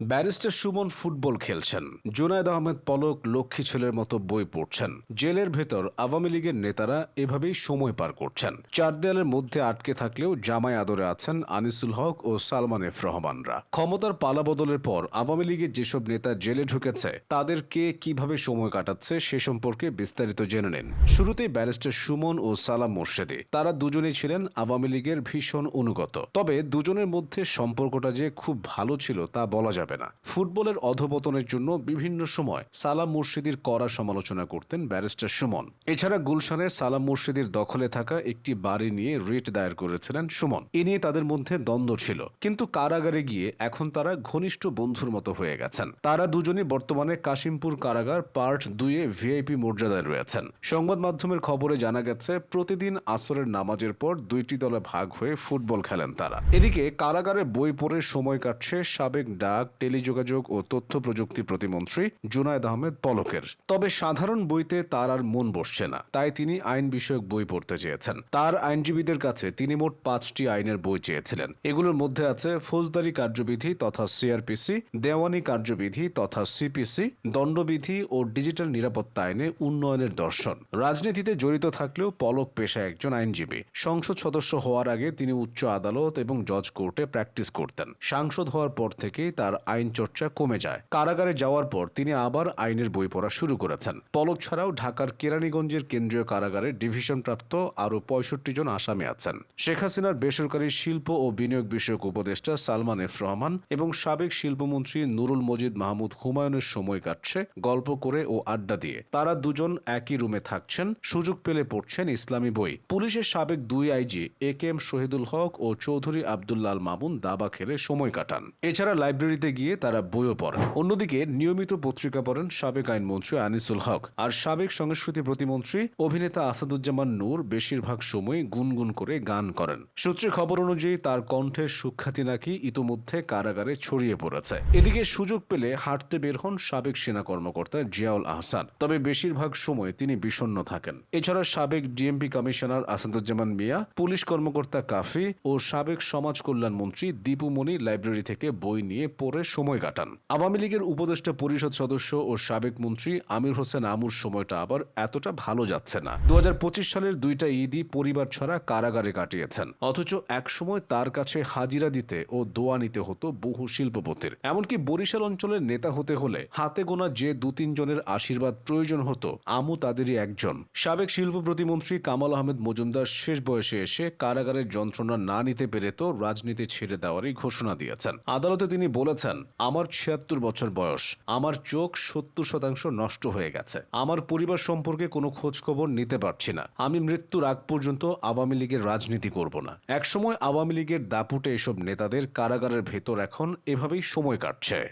Barrister Suman football খেলছেন। জুনায়দ আহমেদ পলক লক্ষ্মী ছেলের মতো বই পড়ছেন। জেলের ভেতর আওয়ামী লীগের নেতারা এভাবেই সময় পার করছেন। চার দেয়ালের মধ্যে আটকে থাকলেও জামাই আদরে আছেন আনিসুল হক ও সালমান এফ রহমানরা। ক্ষমতার পালাবদলের পর আওয়ামী লীগের যেসব নেতা জেলে ঢুকেছে, তাদের কে কীভাবে সময় কাটাচ্ছে সে সম্পর্কে বিস্তারিত জেনে নিন। শুরুতেই ব্যারিস্টার সুমন ও সালাম মোর্শেদি। তারা দুজনেই ছিলেন আওয়ামী লীগের ভীষণ অনুগত। তবে দুজনের মধ্যে সম্পর্কটা যে খুব ভালো ছিল তা বলা যাবে না। ফুটবলের অধপতনের জন্য বিভিন্ন সময় সালাম মুর্শিদির কড়া সমালোচনা করতেন ব্যারিস্টার সুমন। এছাড়া গুলশানে সালাম মুর্শিদির দখলে থাকা একটি বাড়ি নিয়ে রিট দায়ের করেছিলেন সুমন। এ নিয়ে তাদের মধ্যে দ্বন্দ্ব ছিল, কিন্তু কারাগারে গিয়ে এখন তারা ঘনিষ্ঠ বন্ধুর মতো হয়ে গেছেন। তারা দুজনই বর্তমানে কাশিমপুর কারাগার পার্ট দুইয়ে ভিআইপি মর্যাদায় রয়েছেন। সংবাদ মাধ্যমের খবরে জানা গেছে, প্রতিদিন আসরের নামাজের পর দুইটি দলে ভাগ হয়ে ফুটবল খেলেন তারা। এদিকে কারাগারে বই পড়ে সময় কাটছে সাবেক ডাক টেলিযোগাযোগ ও তথ্য প্রযুক্তি প্রতিমন্ত্রী জুনায়দ আহমেদ পলকের। তবে সাধারণ বইতে তার আর মন বসছে না। তাই তিনি আইন বিষয়ক বই পড়তে চেয়েছেন। তার আইনজীবীদের কাছে তিনি মোট পাঁচটি আইনের বই চেয়েছিলেন। এগুলোর মধ্যে আছে ফৌজদারি কার্যবিধি তথা সিআরপিসি, দেওয়ানি কার্যবিধি তথা সিপিসি, দণ্ডবিধি ও ডিজিটাল নিরাপত্তা আইনে উন্নয়নের দর্শন। রাজনীতিতে জড়িত থাকলেও পলক পেশায় একজন আইনজীবী। সংসদ সদস্য হওয়ার আগে তিনি উচ্চ আদালত এবং জজ কোর্টে প্র্যাকটিস করতেন। সাংসদ হওয়ার পর থেকেই তার আইন চর্চা কমে যায়। কারাগারে যাওয়ার পর তিনি আবার আইনের বই পড়া শুরু করেছেন। পলক ছাড়াও ঢাকার কেরানীগঞ্জের কেন্দ্রীয় কারাগারে ডিভিশনপ্রাপ্ত আরও পঁয়ষট্টি জন আসামি আছেন। শেখ হাসিনার বেসরকারি শিল্প ও বিনিয়োগ বিষয়ক উপদেষ্টা সালমান এফ রহমান এবং সাবেক শিল্পমন্ত্রী নুরুল মজিদ মাহমুদ হুমায়ুনের সময় কাটছে গল্প করে ও আড্ডা দিয়ে। তারা দুজন একই রুমে থাকছেন, সুযোগ পেলে পড়ছেন ইসলামী বই। পুলিশের সাবেক দুই IG A K M Shahidul Haque ও চৌধুরী আবদুল্লাল মামুন দাবা খেলে সময় কাটান। এছাড়া লাইব্রেরিতে গিয়ে তারা বইও পড়েন। অন্যদিকে নিয়মিত পত্রিকা পড়েন সাবেক আইনমন্ত্রী আনিসুল হক আর সাবেক সংস্কৃতি প্রতিমন্ত্রী অভিনেতা আসাদুজ্জামান নূর বেশিরভাগ সময় গুনগুন করে গান করেন। সূত্রে খবর অনুযায়ী তার কণ্ঠের সুখ্যাতি নাকি ইতোমধ্যে কারাগারে ছড়িয়ে পড়েছে। এদিকে সুযোগ পেলে হাঁটতে বের হন সাবেক সেনা কর্মকর্তা জিয়াউল আহসান। তবে বেশিরভাগ সময় তিনি বিষণ্ণ থাকেন। এছাড়া সাবেক DMP commissioner Asaduzzaman Mia, police কর্মকর্তা কাফি ও সাবেক সমাজ কল্যাণ মন্ত্রী দীপু মনি লাইব্রেরি থেকে বই নিয়ে পড়ে সময় কাটান। আওয়ামী লীগের উপদেষ্টা পরিষদ সদস্য ও সাবেক মন্ত্রী আমির হোসেন আমুর সময়টা আবার এতটা ভালো যাচ্ছে না। দু হাজার পঁচিশ সালের দুইটা ঈদই পরিবার ছাড়া কারাগারে কাটিয়েছেন। অথচ একসময় তার কাছে হাজিরা দিতে ও দোয়া নিতে হতো বহু শিল্পপতির। এমনকি বরিশাল অঞ্চলের নেতা হতে হলে হাতে গোনা যে দু তিনজনের আশীর্বাদ প্রয়োজন হতো, আমু তাদেরই একজন। সাবেক শিল্প প্রতিমন্ত্রী কামাল আহমেদ মজুমদার শেষ বয়সে এসে কারাগারের যন্ত্রণা না নিতে পেরে তো রাজনীতি ছেড়ে দেওয়ারই ঘোষণা দিয়েছেন। আদালতে তিনি বলেছেন আমার ছিয়াত্তর বছর বয়স। আমার চোখ সত্তর শতাংশ নষ্ট হয়ে গেছে। আমার পরিবার সম্পর্কে কোনো খোঁজখবর নিতে পারছি না। আমি মৃত্যুর আগ পর্যন্ত আওয়ামী লীগের রাজনীতি করব না। একসময় আওয়ামী লীগের দাপুটে এসব নেতাদের কারাগারের ভেতর এখন এভাবেই সময় কাটছে।